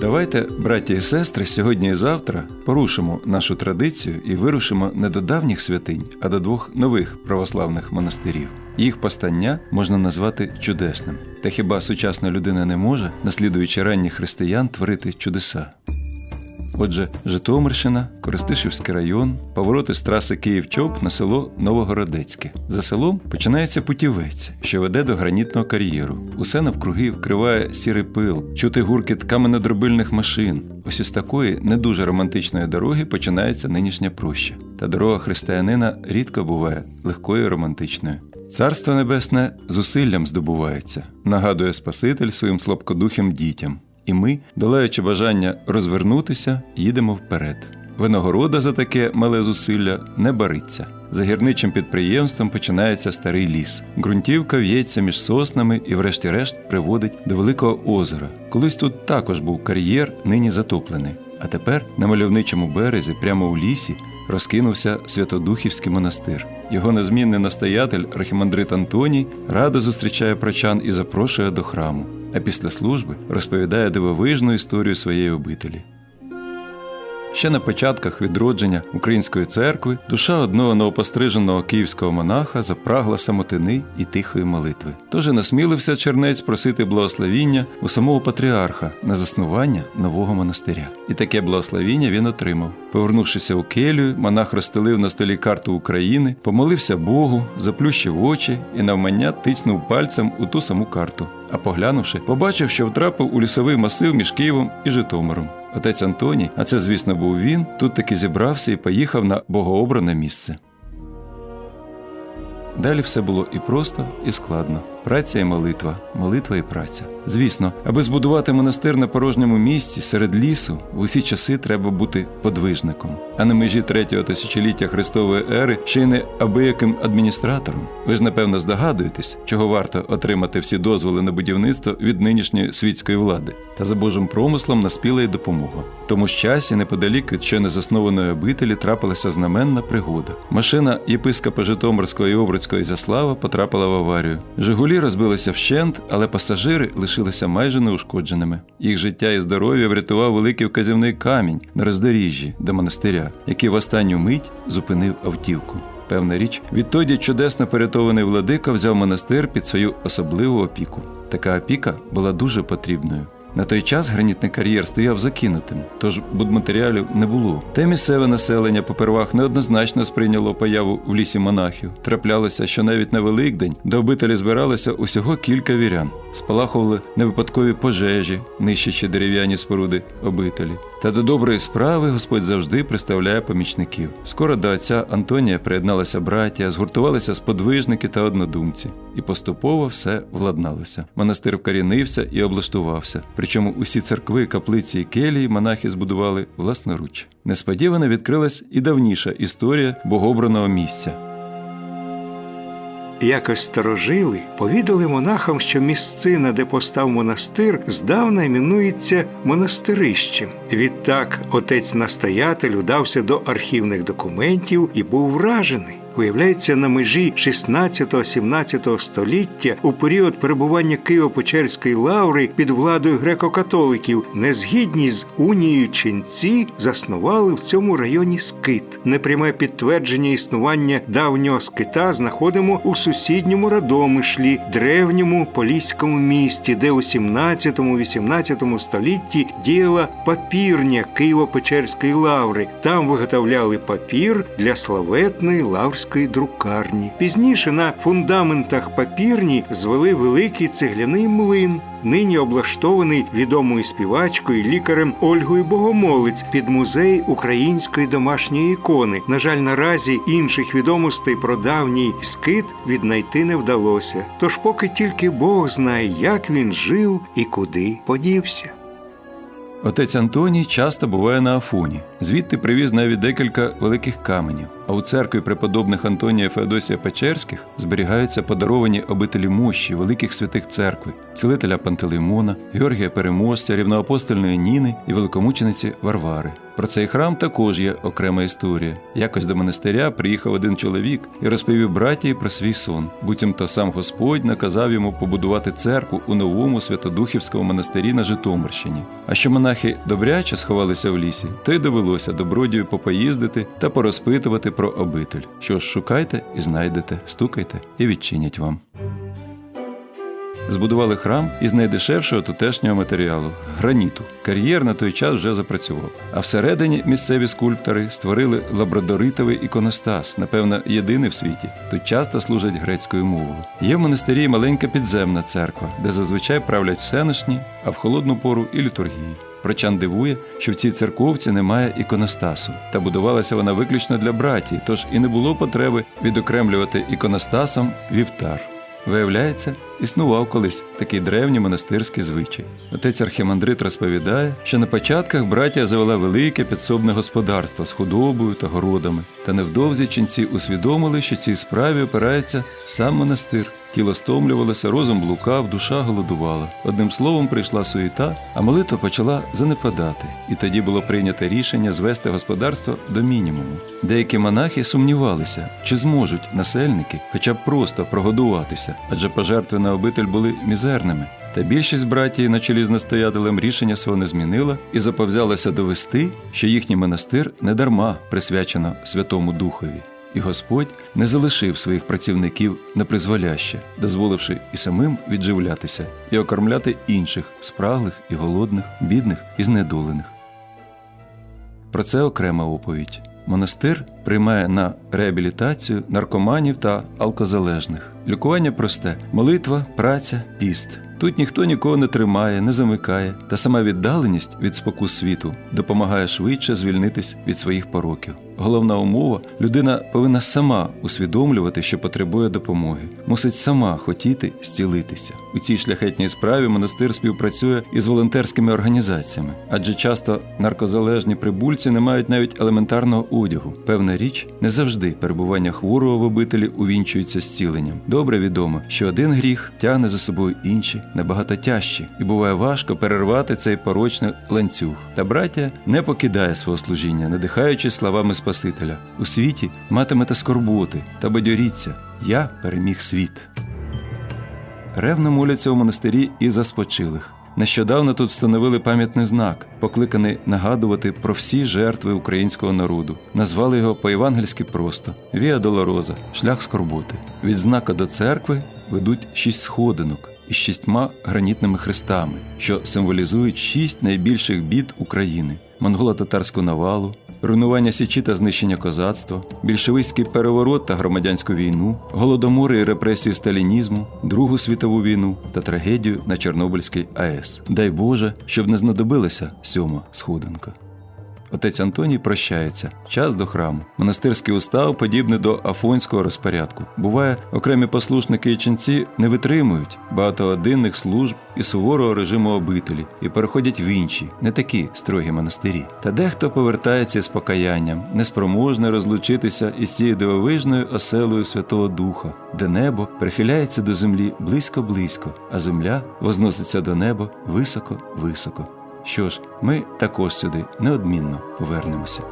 Давайте, браті і сестри, сьогодні і завтра порушимо нашу традицію і вирушимо не до давніх святинь, а до двох нових православних монастирів. Їх постання можна назвати чудесним. Та хіба сучасна людина не може, наслідуючи ранніх християн, творити чудеса? Отже, Житомирщина, Коростишівський район, повороти з траси Київ-Чоп на село Новогородецьке. За селом починається путівець, що веде до гранітного кар'єру. Усе навкруги вкриває сірий пил, чути гуркіт каменодробильних машин. Ось із такої не дуже романтичної дороги починається нинішня проща. Та дорога християнина рідко буває легкою і романтичною. Царство небесне зусиллям здобувається, нагадує Спаситель своїм слабкодухим дітям. І ми, долаючи бажання розвернутися, їдемо вперед. Винагорода за таке мале зусилля не бариться. За гірничим підприємством починається старий ліс. Ґрунтівка в'ється між соснами і, врешті-решт, приводить до великого озера. Колись тут також був кар'єр, нині затоплений. А тепер на мальовничому березі, прямо у лісі, розкинувся Святодухівський монастир. Його незмінний настоятель Архімандрит Антоній радо зустрічає прочан і запрошує до храму. А після служби розповідає дивовижну історію своєї обителі. Ще на початках відродження української церкви душа одного новопостриженого київського монаха запрагла самотини і тихої молитви. Тож і насмілився чернець просити благословіння у самого патріарха на заснування нового монастиря. І таке благословіння він отримав. Повернувшися у келію, монах розстелив на столі карту України, помолився Богу, заплющив очі і навмання тицнув пальцем у ту саму карту. А поглянувши, побачив, що втрапив у лісовий масив між Києвом і Житомиром. Отець Антоній, а це, звісно, був він, тут таки зібрався і поїхав на богообране місце. Далі все було і просто, і складно. Праця і молитва, молитва і праця. Звісно, аби збудувати монастир на порожньому місці серед лісу, в усі часи треба бути подвижником, а на межі третього тисячоліття Христової ери ще й не абияким адміністратором. Ви ж напевно здогадуєтесь, чого варто отримати всі дозволи на будівництво від нинішньої світської влади, та за Божим промислом наспіла й допомога. Тому ж часі, неподалік від щойно заснованої обителі, трапилася знаменна пригода. Машина єпископа Житомирського і Обрицького Ізяслава потрапила в аварію. Жигулі розбилися вщент, але пасажири лишилися майже неушкодженими. Їх життя і здоров'я врятував великий вказівний камінь на роздоріжжі до монастиря, який в останню мить зупинив автівку. Певна річ, відтоді чудесно порятований владика взяв монастир під свою особливу опіку. Така опіка була дуже потрібною. На той час гранітний кар'єр стояв закинутим, тож будматеріалів не було. Та місцеве населення попервах неоднозначно сприйняло появу в лісі монахів. Траплялося, що навіть на Великдень до обителі збиралося усього кілька вірян, спалахували невипадкові пожежі, нищачи дерев'яні споруди обителі. Та до доброї справи Господь завжди приставляє помічників. Скоро до отця Антонія приєдналася браття, згуртувалися сподвижники та однодумці, і поступово все владналося. Монастир вкорінився і облаштувався. Причому усі церкви, каплиці і келії монахи збудували власноруч. Несподівано відкрилась і давніша історія богобраного місця. Якось старожили повідали монахам, що місцина, де постав монастир, здавна іменується монастирищем. Відтак отець настоятель удався до архівних документів і був вражений. Виявляється, на межі 16-17 століття у період перебування Києво-Печерської лаври під владою греко-католиків, незгідні з унією ченці заснували в цьому районі скит. Непряме підтвердження існування давнього скита знаходимо у сусідньому Радомишлі, древньому поліському місті, де у 17-18 столітті діяла папірня Києво-Печерської лаври. Там виготовляли папір для славетної лаврської друкарні. Пізніше на фундаментах папірні звели великий цегляний млин. Нині облаштований відомою співачкою лікарем Ольгою Богомолець під музей української домашньої ікони. На жаль, наразі інших відомостей про давній скит віднайти не вдалося. Тож поки тільки Бог знає, як він жив і куди подівся. Отець Антоній часто буває на Афоні. Звідти привіз навіть декілька великих каменів. А у церкві преподобних Антонія Феодосія Печерських зберігаються подаровані обителі мощі великих святих церкви, цілителя Пантелеймона, Георгія Переможця, рівноапостольної Ніни і великомучениці Варвари. Про цей храм також є окрема історія. Якось до монастиря приїхав один чоловік і розповів братії про свій сон. Буцімто сам Господь наказав йому побудувати церкву у новому Святодухівському монастирі на Житомирщині. А що монахи добряче сховалися в лісі, то й довелося добродію попоїздити та порозпитувати про обитель. Що ж, шукайте і знайдете, стукайте і відчинять вам. Збудували храм із найдешевшого тутешнього матеріалу граніту. Кар'єр на той час вже запрацював. А всередині місцеві скульптори створили лабрадоритовий іконостас, напевно, єдиний в світі. Тут часто служать грецькою мовою. Є в монастирі маленька підземна церква, де зазвичай правлять всеношні, а в холодну пору і літургії. Прочан дивує, що в цій церковці немає іконостасу, та будувалася вона виключно для братії, тож і не було потреби відокремлювати іконостасом вівтар. Виявляється, існував колись такий древній монастирський звичай. Отець Архімандрит розповідає, що на початках братія завела велике підсобне господарство з худобою та городами, та невдовзі ченці усвідомили, що цій справі опирається сам монастир. Тіло стомлювалося, розум блукав, душа голодувала. Одним словом, прийшла суєта, а молитва почала занепадати, і тоді було прийнято рішення звести господарство до мінімуму. Деякі монахи сумнівалися, чи зможуть насельники хоча б просто прогодуватися, адже пожертви на обитель були мізерними. Та більшість братії на чолі з настоятелем рішення свого не змінила і заповзялася довести, що їхній монастир недарма присвячено Святому Духові. І Господь не залишив своїх працівників на призволяще, дозволивши і самим відживлятися і окормляти інших спраглих і голодних, бідних і знедолених. Про це окрема оповідь. Монастир приймає на реабілітацію наркоманів та алкозалежних. Лікування просте: молитва, праця, піст. Тут ніхто нікого не тримає, не замикає, та сама віддаленість від спокус світу допомагає швидше звільнитись від своїх пороків. Головна умова людина повинна сама усвідомлювати, що потребує допомоги, мусить сама хотіти зцілитися. У цій шляхетній справі монастир співпрацює із волонтерськими організаціями, адже часто наркозалежні прибульці не мають навіть елементарного одягу. Певна річ, не завжди перебування хворого в обителі увінчується зціленням. Добре відомо, що один гріх тягне за собою інші, набагато тяжчі, і буває важко перервати цей порочний ланцюг. Та браття не покидає свого служіння, надихаючи словами Спасителя. У світі матимете скорботи та бадьоріться. Я переміг світ. Ревно моляться у монастирі і за спочилих. Нещодавно тут встановили пам'ятний знак, покликаний нагадувати про всі жертви українського народу. Назвали його по-євангельськи просто Віа Долороза, шлях скорботи. Від знака до церкви ведуть шість сходинок із шістьма гранітними хрестами, що символізують шість найбільших бід України: монголо-татарську навалу, руйнування січі та знищення козацтва, більшовицький переворот та громадянську війну, голодомори і репресії сталінізму, Другу світову війну та трагедію на Чорнобильській АЕС. Дай Боже, щоб не знадобилася сьома сходинка. Отець Антоній прощається. Час до храму. Монастирський устав подібний до афонського розпорядку. Буває, окремі послушники і ченці не витримують багатогодинних служб і суворого режиму обителі і переходять в інші, не такі строгі монастирі. Та дехто повертається з покаянням, неспроможний розлучитися із цією дивовижною оселою Святого Духа, де небо прихиляється до землі близько-близько, а земля возноситься до неба високо-високо. Що ж, ми також сюди неодмінно повернемося.